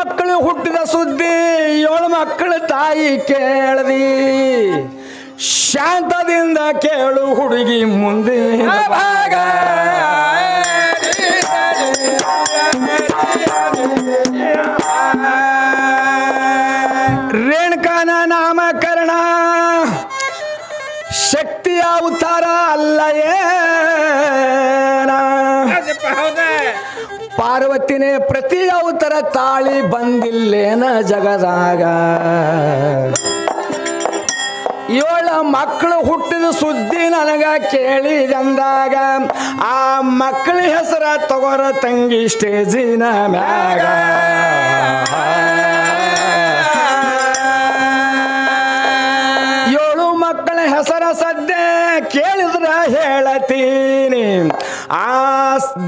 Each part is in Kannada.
ಮಕ್ಕಳು ಹುಟ್ಟಿದ ಸುದ್ದಿ ಏಳು ಮಕ್ಕಳ ತಾಯಿ ಕೇಳದಿ. ಶಾಂತದಿಂದ ಕೇಳು ಹುಡುಗಿ ಮುಂದೆ. ಭಾಗ ರೇಣುಕನ ನಾಮಕರಣ. ಶಕ್ತಿಯ ಅವತಾರ ಅಲ್ಲಯೇ ಪಾರ್ವತಿನೇ ಪ್ರತಿ ಅವತಾರ ತಾಳಿ ಬಂದಿಲ್ಲೇನ ಜಗದಾಗ? ಏಳ ಮಕ್ಕಳು ಹುಟ್ಟಿದ ಸುದ್ದಿ ನನಗ ಕೇಳಿದಂದಾಗ ಆ ಮಕ್ಕಳ ಹೆಸರ ತಗೋರ ತಂಗಿ ಸ್ಟೇಜಿನ ಮ್ಯಾಗ. ಏಳು ಮಕ್ಕಳ ಹೆಸರ ಸದ್ಯ ಕೇಳಿದ್ರ ಹೇಳತೀನಿ. ಆ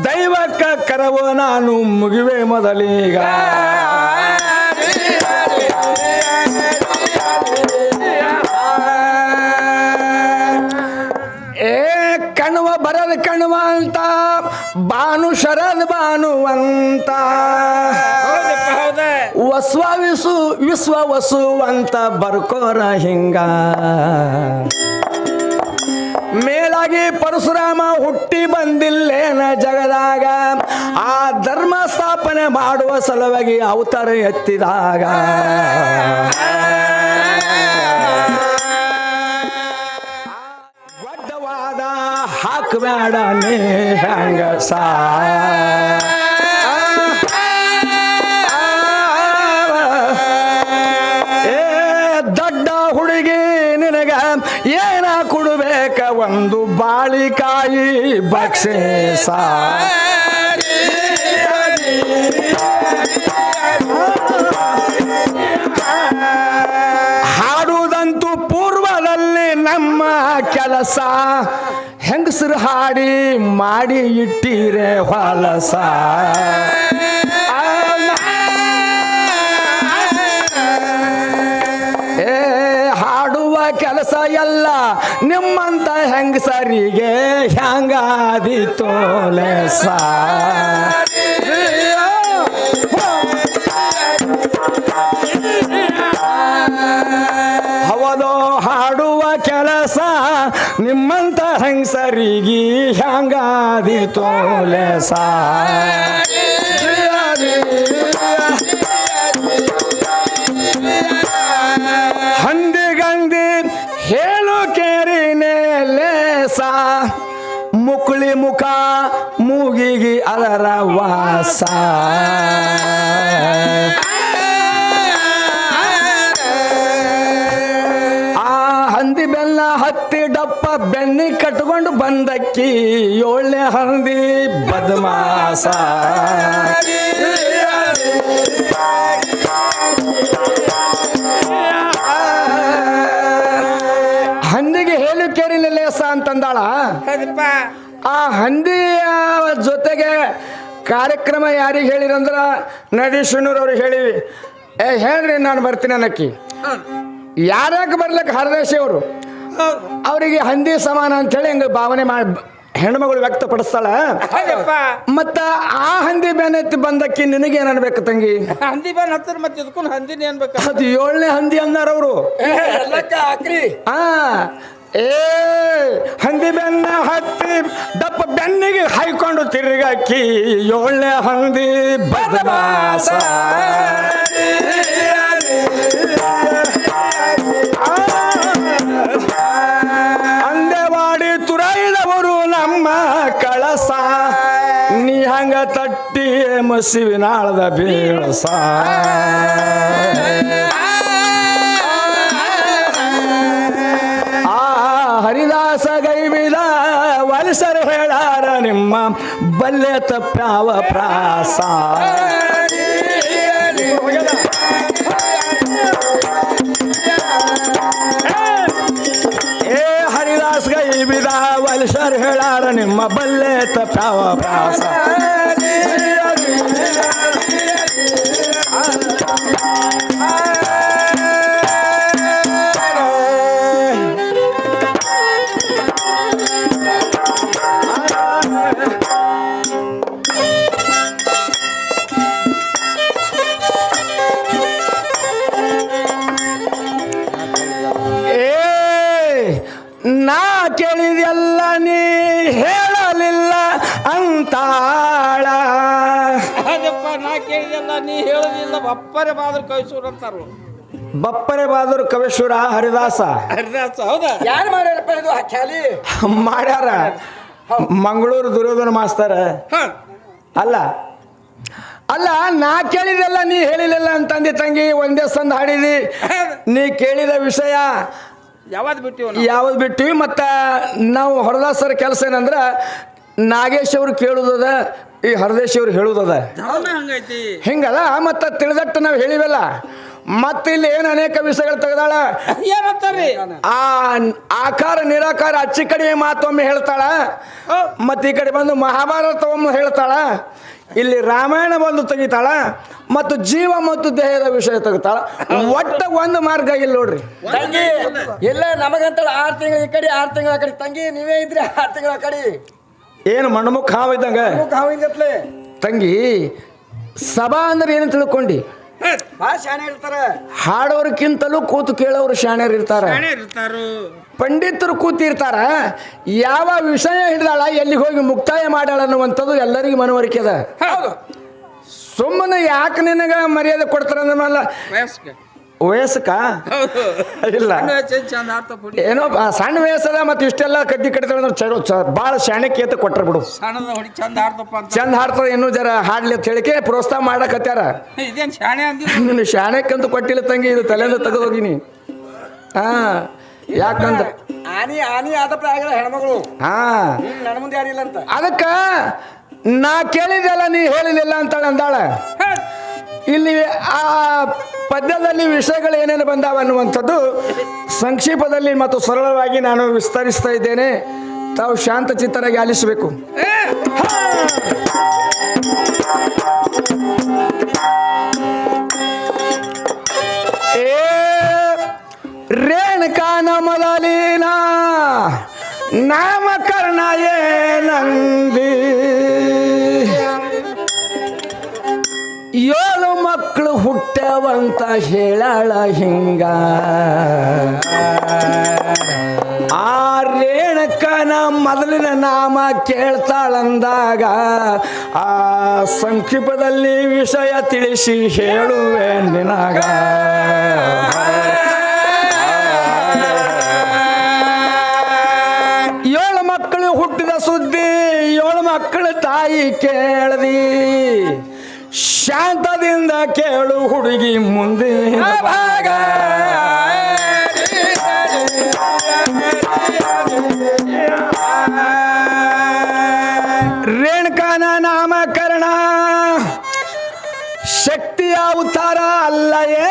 ದೈವಕ್ಕ ಕರವು ನಾನು ಮುಗಿವೆ ಮೊದಲೀಗ. ಏ ಕಣ್ವ ಬರದ ಅಂತ, ಬಾನು ಶರದ್ ಬಾನು ಅಂತ. ಹೌದಪ್ಪ ಹೌದ ವಸ್ವ ವಿಸು ವಿಶ್ವ ವಸುವಂತ ಬರ್ಕೋರ ಹಿಂಗ. ಮೇಲಾಗಿ ಪರಶುರಾಮ ಹುಟ್ಟಿ ಬಂದಿಲ್ಲೇನ ಜಗದಾಗ? ಆ ಧರ್ಮ ಸ್ಥಾಪನೆ ಮಾಡುವ ಸಲುವಾಗಿ ಅವತಾರ ಎತ್ತಿದಾಗ. ಹಾಕಬೇಡ ನೀ ಹೆಂಗ ಬಾಳಿಕಾಯಿ ಬಕ್ಷೇಸ ಹಾಡುವುದಂತೂ ಪೂರ್ವದಲ್ಲಿ ನಮ್ಮ ಕೆಲಸ ಹೆಂಗಸರು ಹಾಡಿ ಮಾಡಿ ಇಟ್ಟಿರೆ ಹೊಲಸ. ಎಲ್ಲ ನಿಮ್ಮಂತ ಹೆಂಗಸರಿಗೆ ಹೆಂಗಾದಿ ತೋಲೆ ಸವದೋ ಹಾಡುವ ಕೆಲಸ ನಿಮ್ಮಂತ ಹೆಂಗಸರಿಗೆ ಹೆಂಗಾದಿ ತೋಲೆ ಹಂದಿಗಂದಿ ವಾಸ ಆ ಹಂದಿ ಬೆಲ್ಲ ಹತ್ತಿ ಡಪ್ಪ ಬೆನ್ನಿ ಕಟ್ಕೊಂಡು ಬಂದಕ್ಕಿ ಏಳನೇ ಹಂದಿ ಬದಮಾಸ. ಹಂದಿಗೆ ಹೇಳು ಕೇರಿಲ್ಲ ಲೇಸ ಅಂತಂದಾಳ. ಆ ಹಂದಿಯ ಜೊತೆಗೆ ಕಾರ್ಯಕ್ರಮ ಯಾರಿಗೆ ಹೇಳಿರಂದ್ರ ನಡೀಶನೂರ್ ಅವ್ರಿಗೆ ಹೇಳಿವಿ. ಏ ಹೇಳ್ರಿ ನಾನು ಬರ್ತೀನಿ ಅನ್ನಕ್ಕಿ. ಯಾರ್ಯಾಕೆ ಬರ್ಲಿಕ್ಕೆ ಹರದೇಶಿ ಅವರು? ಅವರಿಗೆ ಹಂದಿ ಸಮಾನ ಅಂತೇಳಿ ಹಂಗೆ ಭಾವನೆ ಮಾಡಿ ಹೆಣ್ಮಗಳು ವ್ಯಕ್ತಪಡಿಸ್ತಾಳ? ಮತ್ತ ಆ ಹಂದಿ ಬೆನ್ನತ್ತಿ ಬಂದಕ್ಕಿ ನಿನಗೇನ್ ಅನ್ಬೇಕು ತಂಗಿ? ಹಂದಿ ಬಂದ್ ಹತ್ತಿರ ಮತ್ತೆ ಇದಕ್ಕೂ ಹಂದಿನಿ ಅನ್ಬೇಕು. ಅದು ಏಳನೇ ಹಂದಿ ಅಂದಾರ ಅವರು. ಏ, ಹಂದಿ ಬೆನ್ನ ಹತ್ತಿ ದಪ್ಪ ಬೆನ್ನಿಗೆ ಹಾಯ್ಕೊಂಡು ತಿರುಗಾಕಿ, ಏಳನೇ ಹಂದಿ ಬದಮಾಸ. ಅಂದೆವಾಡಿ ತುರೈದವರು ನಮ್ಮ ಕಳಸ. ನೀ ಹಂಗ ತಟ್ಟಿ ಮಸಿವಿನಾಳದ ಬೀಳಸ. ನಿಮ್ಮ ಬಲ್ಲೆ ತಪ್ಪಾವ ಪ್ರಾಸ. ಏ ಹರಿದಾಸ್ ಗೈವಿದ ವಲ್ಸರ್ ಹೇಳಾರ ನಿಮ್ಮ ಬಲ್ಲೆ ತಪ್ಪಾವ ಪ್ರಾಸ. ಬಪ್ಪರೆ ಬಾದ್ರ ಕವೇಶ್ವರ ಅಂತಾರು ಬಪ್ಪರೆ ಬಹದ್ದೂರ್ ಕವೇಶ್ವರ ಹರಿದಾಸ. ಹರಿದಾಸ ಹೌದಾ? ಯಾರು ಮಾಡ್ಯಾರಪ್ಪ ಇದು ಖ್ಯಾಲಿ? ಮಾಡ್ಯಾರ. ಮಂಗಳೂರು ದುರ್ಯೋಧನ ಮಾಸ್ತರ. ಹ. ಅಲ್ಲ ಅಲ್ಲ ನಾ ಕೇಳಿದೆಲ್ಲ ನೀ ಹೇಳಿಲ್ಲ ಅಂತಂದಿ ತಂಗಿ ಒಂದೇ ಸಂದ ಹಾಡಿದಿ. ನೀ ಕೇಳಿದ ವಿಷಯ ಯಾವ್ದು ಬಿಟ್ಟಿವ ನಾವು? ಯಾವ್ದು ಬಿಟ್ಟಿವಿ ಮತ್ತು ನಾವು ಹೊರದಾಸರ ಕೆಲಸ ಏನಂದ್ರೆ ನಾಗೇಶ್ ಅವರು ಕೇಳುದದ ಈ ಹರದೇಶ್ ಅವ್ರು ಹೇಳುದದ ಹಿಂಗಲ್ಲ ಮತ್ತ ತಿಳಿದಟ್ಟು ನಾವು ಹೇಳಿವಲ್ಲ. ಮತ್ತೆ ಇಲ್ಲಿ ಏನು ಅನೇಕ ವಿಷಯಗಳು ತೆಗೆದಾಳ? ಆ ಆಕಾರ ನಿರಾಕಾರ ಅಚ್ಚಿ ಕಡೆ ಮಾತೊಮ್ಮೆ ಹೇಳ್ತಾಳ. ಮತ್ತೆ ಈ ಕಡೆ ಬಂದು ಮಹಾಭಾರತ ಒಮ್ಮೆ ಹೇಳ್ತಾಳ. ಇಲ್ಲಿ ರಾಮಾಯಣ ಬಂದು ತೆಗಿತಾಳ. ಮತ್ತು ಜೀವ ಮತ್ತು ದೇಹದ ವಿಷಯ ತೆಗಿತಾಳ. ಒಟ್ಟ ಒಂದು ಮಾರ್ಗ ಇಲ್ಲ ನೋಡ್ರಿ. ತಂಗಿ ಇಲ್ಲ ನಮಗಂತ ಆರು ತಿಂಗಳ ಈ ಕಡೆ ಆರು ತಿಂಗಳ ಆ ಕಡೆ. ತಂಗಿ ನೀವೇ ಇದ್ರಿ ಆರು ತಿಂಗಳ ಆ ಕಡೆ. ಏನು ಮಣ್ಣಮುಖ ಹಾವು ಇದ್ದಂಗ ತಂಗಿ ಸಭಾ ಅಂದ್ರೆ ಏನು ತಿಳ್ಕೊಂಡಿ? ಭಾಳ ಶಾಣೆ ಹಾಡೋರ್ಕಿಂತಲೂ ಕೂತು ಕೇಳೋರು ಶಾಣ್ಯರು ಇರ್ತಾರ. ಇರ್ತಾರು. ಪಂಡಿತರು ಕೂತಿರ್ತಾರ ಯಾವ ವಿಷಯ ಹಿಡಿದಾಳ ಎಲ್ಲಿಗೆ ಹೋಗಿ ಮುಕ್ತಾಯ ಮಾಡಾಳ ಅನ್ನುವಂಥದ್ದು ಎಲ್ಲರಿಗೂ ಮನವರಿಕೆ ಅದ. ಸುಮ್ಮನೆ ಯಾಕೆ ನಿನಗ ಮರ್ಯಾದೆ ಕೊಡ್ತಾರ ಅಂದ್ಮೇಲೆ ವಯಸ್ಕ? ವಯಸ್ಸಕ ಇಲ್ಲ. ಏನೋ ಸಣ್ಣ ವಯಸ್ಸಲ್ಲ ಮತ್ತೆ ಇಷ್ಟೆಲ್ಲ ಕಡ್ಡಿ ಕಡಿತಾಳ ಭಾಳ ಶಾಣಕ್ಕೆ ಅಂತ ಕೊಟ್ಟರು ಬಿಡು. ಚಂದ ಹಾಡ್ತದ ಇನ್ನೂ ಜರ ಹಾಡ್ಲಿ ಅಂತ ಹೇಳಿಕೆ ಪ್ರೋತ್ಸಾಹ ಮಾಡಕತ್ಯಾರ. ನೀನು ಶಾಣಕ್ಕಂತೂ ಕೊಟ್ಟಿಲ್ಲ ತಂಗಿ ಇದು ತಲೆಯಿಂದ ತೆಗೆದೋಗಿನಿ ಹಾ ಯಾಕಂದ್ರೆ ಆನಿ ಆನಿ ಆದಪ್ಪ ಪ್ರಾಯಗಳ ಹೆಣ್ಮಗಳು. ಹಾ. ನನ್ನ ಮುಂದೆ ಯಾರಿಲ್ಲ ಅಂತ. ಅದಕ್ಕ ನಾ ಕೇಳಿದೆಲ್ಲ ನೀ ಹೇಳಿಲ್ಲ ಅಂತಾಳೆ ಅಂದಾಳ. ಇಲ್ಲಿ ಆ ಪದ್ಯದಲ್ಲಿ ವಿಷಯಗಳು ಏನೇನು ಬಂದಾವ ಅನ್ನುವಂಥದ್ದು ಸಂಕ್ಷೇಪದಲ್ಲಿ ಮತ್ತು ಸರಳವಾಗಿ ನಾನು ವಿಸ್ತರಿಸ್ತಾ ಇದ್ದೇನೆ. ತಾವು ಶಾಂತ ಚಿತ್ತರಾಗಿ ಆಲಿಸಬೇಕು. ಏ! ರೇಣುಕಾನ ನಾಮಕರ್ಣ ಏ ಏನಂದಿ ಏಳು ಮಕ್ಕಳು ಹುಟ್ಟವಂತ ಹೇಳಾಳ ಹಿಂಗ. ಆ ರೇಣಕನ ಮೊದಲಿನ ನಾಮ ಕೇಳ್ತಾಳಂದಾಗ ಆ ಸಂಕ್ಷಿಪದಲ್ಲಿ ವಿಷಯ ತಿಳಿಸಿ ಹೇಳುವೆ ನಿನಗ. ಏಳು ಮಕ್ಕಳು ಹುಟ್ಟಿದ ಸುದ್ದಿ, ಏಳು ಮಕ್ಕಳು ತಾಯಿ ಕೇಳದಿ. ಶಾಂತದಿಂದ ಕೇಳು ಹುಡುಗಿ ಮುಂದೆ ಭಾಗ. ರೇಣುಕಾನ ನಾಮಕರಣ. ಶಕ್ತಿಯ ಅವತಾರ ಅಲ್ಲಯೇ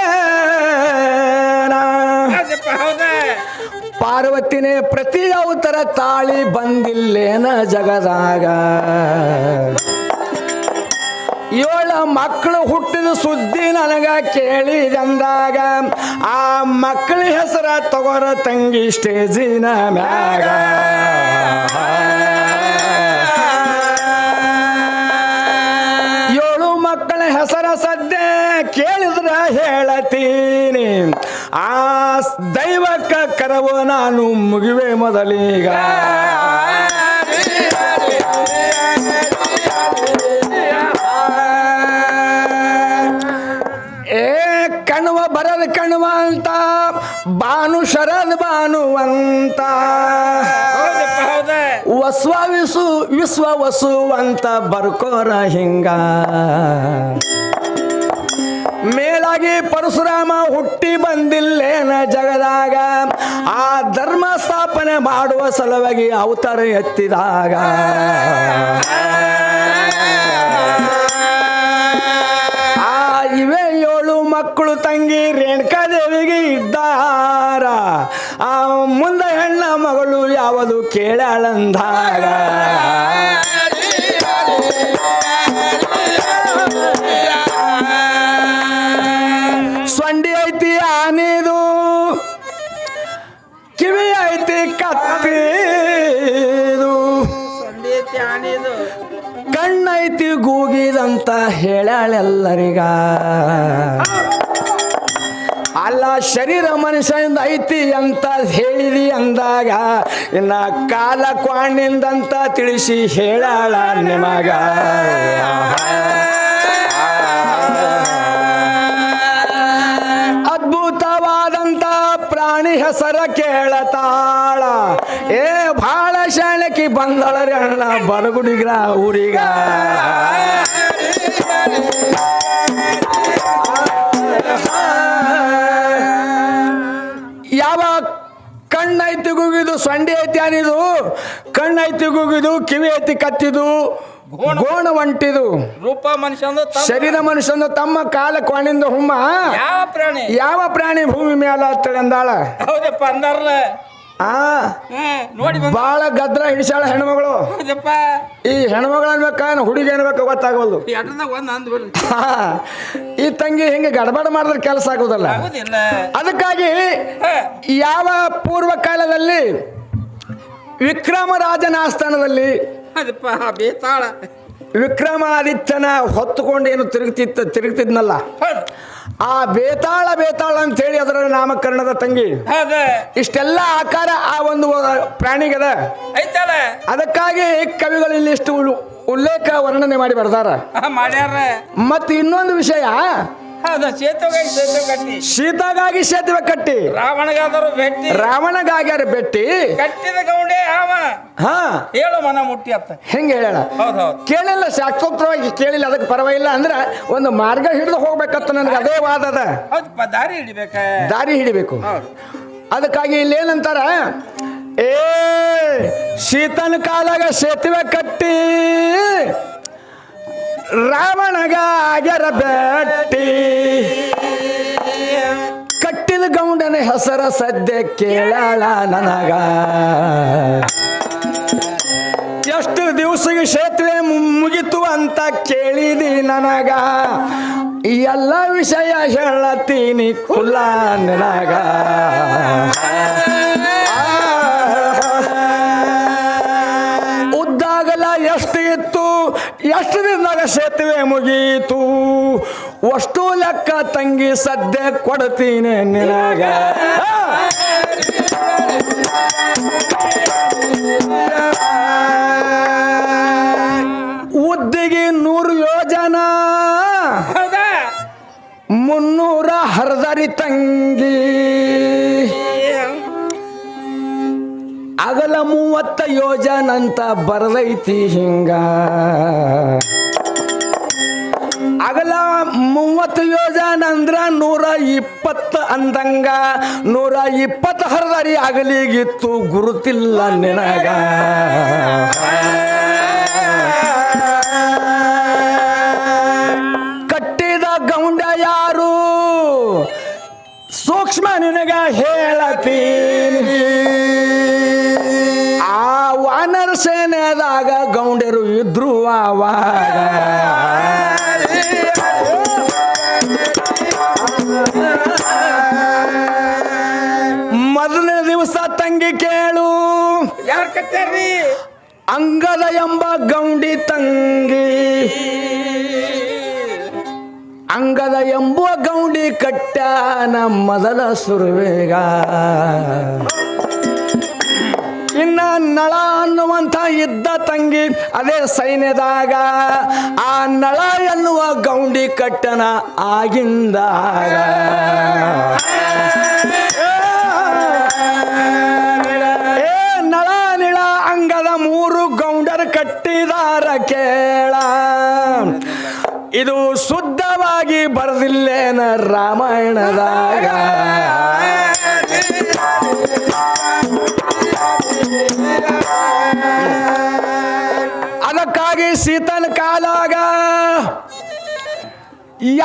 ಪಾರ್ವತಿನೇ ಪ್ರತಿ ಅವತರ ತಾಳಿ ಬಂದಿಲ್ಲೇನ ಜಗದಾಗ? ಏಳ ಮಕ್ಕಳು ಹುಟ್ಟಿದ ಸುದ್ದಿ ನನಗ ಕೇಳಿದಂದಾಗ ಆ ಮಕ್ಕಳ ಹೆಸರ ತಗೋರ ತಂಗಿ ಸ್ಟೇಜಿನ ಮ್ಯಾಗ. ಏಳು ಮಕ್ಕಳ ಹೆಸರ ಸದ್ಯ ಕೇಳಿದ್ರ ಹೇಳತೀನಿ. ಆ ದೈವಕ್ಕ ಕರವು ನಾನು ಮುಗಿವೆ ಮೊದಲೀಗ. ಕಣ್ವ ಕಣವಂತ ಬಾನು ಶರದ್ ಬಾನು ಅಂತ ಹೌದಪ್ಪ ಹೌದಾ. ವಸ್ವ ವಿಸು ವಿಶ್ವ ವಸುವಂತ ಬರ್ಕೋರ ಹಿಂಗ. ಮೇಲಾಗಿ ಪರಶುರಾಮ ಹುಟ್ಟಿ ಬಂದಿಲ್ಲೇನ ಜಗದಾಗ. ಆ ಧರ್ಮ ಸ್ಥಾಪನೆ ಮಾಡುವ ಸಲುವಾಗಿ ಅವತಾರ ಎತ್ತಿದಾಗ. ಮಕ್ಕಳು ತಂಗಿ ರೇಣುಕಾದೇವಿಗೆ ಇದ್ದಾರ. ಆ ಮುಂದೆ ಹೆಣ್ಣ ಮಗಳು ಯಾವುದು ಕೇಳಳಂದಾಗ ಗೂಗಿದಂತ ಹೇಳಳೆಲ್ಲರಿಗ. ಅಲ್ಲ, ಶರೀರ ಮನುಷ್ಯನಿಂದ ಐತಿ ಅಂತ ಹೇಳಿದಿ ಅಂದಾಗ, ಇನ್ನ ಕಾಲ ಕ್ವಾಣಿಂದಂತ ತಿಳಿಸಿ ಹೇಳಾಳ ನಿಮಗ. ಅದ್ಭುತವಾದಂತ ಪ್ರಾಣಿ ಹೆಸರ ಶಾಣಕಿ ಬಂದಳರಿ ಅಣ್ಣ ಬರಗುಡಿಗ್ರ ಊರಿಗ. ಯಾವ ಕಣ್ಣೈತಿ ಗುಗಿದು ಸಂಡಿ ಐತಿ ಅನಿದು ಕಣ್ಣೈತಿ ಗುಗಿದು ಕಿವಿ ಐತಿ ಕತ್ತಿದು ಗೋಣ ಒಂಟಿದು. ರೂಪ ಮನುಷ್ಯಂದು ತಮ್ಮ. ಶರೀರ ಮನುಷ್ಯನ ತಮ್ಮ ಕಾಲ ಕ್ವಾಣಿಂದ ಹುಮ್ಮ. ಯಾವ ಪ್ರಾಣಿ? ಯಾವ ಪ್ರಾಣಿ ಭೂಮಿ ಮೇಲೆ ಅಂತಂದಾಳ ಹೌದಪ್ಪ ಅಂದಾರಲ್ಲ ಆ ನೋಡಿ ಬಂದ ಬಾಳ ಗದ್ರ ಹಿಡಿಸಾಳ ಹೆಣ್ಮಗಳು. ಹೌದಪ್ಪ. ಈ ಹೆಣ್ಮಗಳ ಅನ್ಬೇಕ ಹುಡುಗಿ ಅನ್ಬೇಕು ಗೊತ್ತಾಗೋದು ಈ ತಂಗಿ ಹಿಂಗೆ ಗಡಬಡ ಮಾಡಿದ್ರೆ ಕೆಲಸ ಆಗೋದಲ್ಲ. ಅದಕ್ಕಾಗಿ ಯಾವ ಪೂರ್ವ ಕಾಲದಲ್ಲಿ ವಿಕ್ರಮರಾಜನ ಆಸ್ಥಾನದಲ್ಲಿ ವಿಕ್ರಮಾದಿತ್ಯನ ಹೊತ್ತುಕೊಂಡು ಏನು ತಿರುಗ್ತಿತ್ತ ತಿರುಗ್ತಿದ್ನಲ್ಲ? ಆ ಬೇತಾಳ ಬೇತಾಳ ಅಂತ ಹೇಳಿ ಅದರ ನಾಮಕರಣದ ತಂಗಿ. ಇಷ್ಟೆಲ್ಲ ಆಕಾರ ಆ ಒಂದು ಪ್ರಾಣಿಗದ. ಐತಲ್ಲ. ಅದಕ್ಕಾಗಿ ಕವಿಗಳು ಇಲ್ಲಿ ಇಷ್ಟು ಉಲ್- ಉಲ್ಲೇಖ ವರ್ಣನೆ ಮಾಡಿ ಬರ್ತಾರ ಮಾಡ್ಯಾರ. ಮತ್ತು ಇನ್ನೊಂದು ವಿಷಯ ಹೌದ ಸೇತುವೆಗಾಗಿ ಸೇತುವೆ ಕಟ್ಟಿ ಸೀತಾಗಾಗಿ ಸೇತುವೆ ಕಟ್ಟಿ ರಾವಣಗಾದರು ಬೆಟ್ಟಿ. ರಾವಣಗಾಗ್ಯಾರ ಬೆಟ್ಟಿ? ಕಟ್ಟಿದ ಗೌಂಡೆ ಅವ ಹಾ. ಹೇಳು ಮನ ಮುಟ್ಟಿ ಅತ್ತ ಹೆಂಗೆ ಹೇಳ ಹೌದು ಹೌದು. ಕೇಳಿಲ್ಲ ಶಾಸ್ತ್ರೋಕ್ತವಾಗಿ ಕೇಳಿಲ್ಲ ಅದಕ್ಕೆ ಪರವಾಗಿಲ್ಲ ಅಂದ್ರೆ ಒಂದು ಮಾರ್ಗ ಹಿಡಿದು ಹೋಗ್ಬೇಕತ್ತ ನನಗೆ ಅದೇ ವಾದದ ಹೌದಪ್ಪ ದಾರಿ ಹಿಡಿಬೇಕ? ದಾರಿ ಹಿಡಿಬೇಕು. ಅದಕ್ಕಾಗಿ ಇಲ್ಲಿ ಏನಂತಾರ ಏ ಶೀತನ ಕಾಲಾಗ ಸೇತುವೆ ಕಟ್ಟಿ ರಾವಣಗ ಆಗ್ಯಾರ ಬೆಟ್ಟಿ. ಹೆಸರ ಸದ್ಯ ಕೇಳಾಳ ನನಗ. ಎಷ್ಟು ದಿವಸಗೆ ಸೇತುವೆ ಮುಗಿತು ಅಂತ ಕೇಳಿದಿ ನನಗ. ಈ ಎಲ್ಲ ವಿಷಯ ಹೇಳತ್ತೀನಿ ಕುಲ್ಲ ನನಗ. ಉದ್ದಾಗಲ ಎಷ್ಟು ಇತ್ತು? ಎಷ್ಟು ದಿನದಾಗ ಸೇತುವೆ ಮುಗೀತು? ಅಷ್ಟು ಲೆಕ್ಕ ತಂಗಿ ಸದ್ಯ ಕೊಡ್ತೀನಿ ನಿನಗ. ಉದ್ದಿಗೆ ನೂರು ಯೋಜನ. ಮುನ್ನೂರ ಹರದರಿ ತಂಗಿ. ಅಗಲ ಮೂವತ್ತ ಯೋಜನಂತ ಬರದೈತಿ ಹಿಂಗ. ಮೂವತ್ತು ಯೋಜನ ಅಂದ್ರ ನೂರ ಇಪ್ಪತ್ತು ಅಂದಂಗ, ನೂರ ಇಪ್ಪತ್ತು ಹರದಾರಿ ಅಗಲಿಗಿತ್ತು ಗುರುತಿಲ್ಲ ನಿನಗ. ಕಟ್ಟಿದ ಗೌಂಡ ಯಾರು? ಸೂಕ್ಷ್ಮ ನಿನಗ ಹೇಳತೀನಿ ಆ ವಾನರ ಸೇನೆದಾಗ ಗೌಂಡರು ಇದ್ರು ಆವಾಗ. ಅಂಗದ ಎಂಬ ಗೌಂಡಿ ತಂಗಿ. ಅಂಗದ ಎಂಬುವ ಗೌಂಡಿ ಕಟ್ಟ ಮೊದಲ ಸುರುವೇಗ. ಇನ್ನ ನಳ ಅನ್ನುವಂಥ ಇದ್ದ ತಂಗಿ ಅದೇ ಸೈನ್ಯದಾಗ. ಆ ನಳ ಎನ್ನುವ ಗೌಂಡಿ ಕಟ್ಟನ ಆಗಿಂದಾಗ. ಇದು ಶುದ್ಧವಾಗಿ ಬರೆದಿಲ್ಲೇನ ರಾಮಾಯಣದಾಗ? ಅದಕ್ಕಾಗಿ ಸೀತನ ಕಾಲಾಗ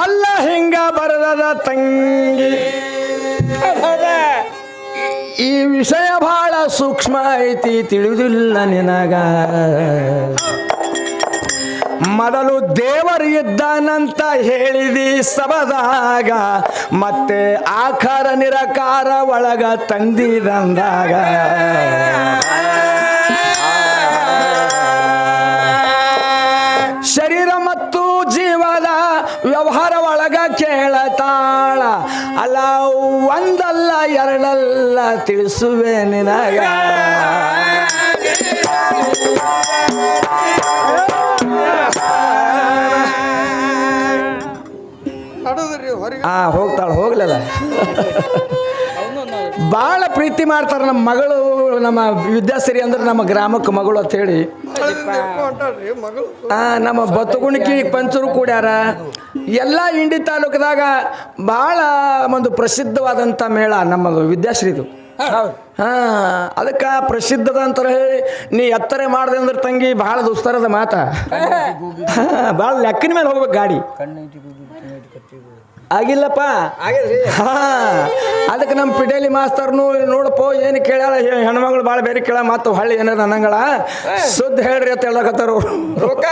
ಎಲ್ಲ ಹಿಂಗ ಬರದದ ತಂಗಿ. ಈ ವಿಷಯ ಬಹಳ ಸೂಕ್ಷ್ಮ ಐತಿ, ತಿಳಿದಿಲ್ಲ ನಿನಗ. ಮೊದಲು ದೇವರು ಇದ್ದಾನಂತ ಹೇಳಿದಿ ಸಬದಾಗ ಮತ್ತೆ ಆಕಾರ ನಿರಕಾರ ಒಳಗ ತಂದಿದಂದಾಗ. ಶರೀರ ಮತ್ತು ಜೀವದ ವ್ಯವಹಾರ ಒಳಗ ಕೇಳತಾಳ. ಅಲ್ಲ, ಒಂದಲ್ಲ, ಎರಡಲ್ಲ ತಿಳಿಸುವೆ ನಿನಗ. ನಡುದ್ರಿ ಹೊರಗೆ. ಆ ಹೋಗ್ತಾಳೆ ಹೋಗ್ಲಲ್ಲ. ಭಾಳ ಪ್ರೀತಿ ಮಾಡ್ತಾರೆ ನಮ್ಮ ಮಗಳು ನಮ್ಮ ವಿದ್ಯಾಶ್ರೀ ಅಂದ್ರೆ ನಮ್ಮ ಗ್ರಾಮಕ್ಕೆ ಮಗಳು ಅಂತ ಹೇಳಿ. ನಮ್ಮ ಬತ್ತುಗುಣಿಕಿ ಪಂಚರು ಕೂಡ್ಯಾರ. ಎಲ್ಲ ಇಂಡಿ ತಾಲೂಕದಾಗ ಭಾಳ ಒಂದು ಪ್ರಸಿದ್ಧವಾದಂಥ ಮೇಳ ನಮ್ಮ ವಿದ್ಯಾಶ್ರೀದು ಹಾ ಅದಕ್ಕೆ ಪ್ರಸಿದ್ಧದ ಅಂತ ಹೇಳಿ ನೀ ಎತ್ತರ ಮಾಡಿದೆ ಅಂದ್ರೆ ತಂಗಿ ಭಾಳ ದುಸ್ತರದ ಮಾತ. ಭಾಳ ಲೆಕ್ಕಿನ ಮೇಲೆ ಹೋಗ್ಬೇಕು ಗಾಡಿ. ಆಗಿಲ್ಲಪ್ಪ. ಹಾ ಅದಕ್ಕೆ ನಮ್ಮ ಪಿಡೇಲಿ ಮಾಸ್ತರ್ನು ನೋಡಪ್ಪ ಏನು ಕೇಳ್ಯಾಳ? ಹೆಣ್ಮಗಳು ಭಾಳ ಬೇರೆ ಕೇಳ ಮತ್ತು ಹಳ್ಳಿ ಏನಾರ ಅನ್ನಂಗಳ ಸುದ್ದಿ ಹೇಳ್ರಿ ಅಂತ ಹೇಳಕತ್ತಾರ ರೊಕ್ಕ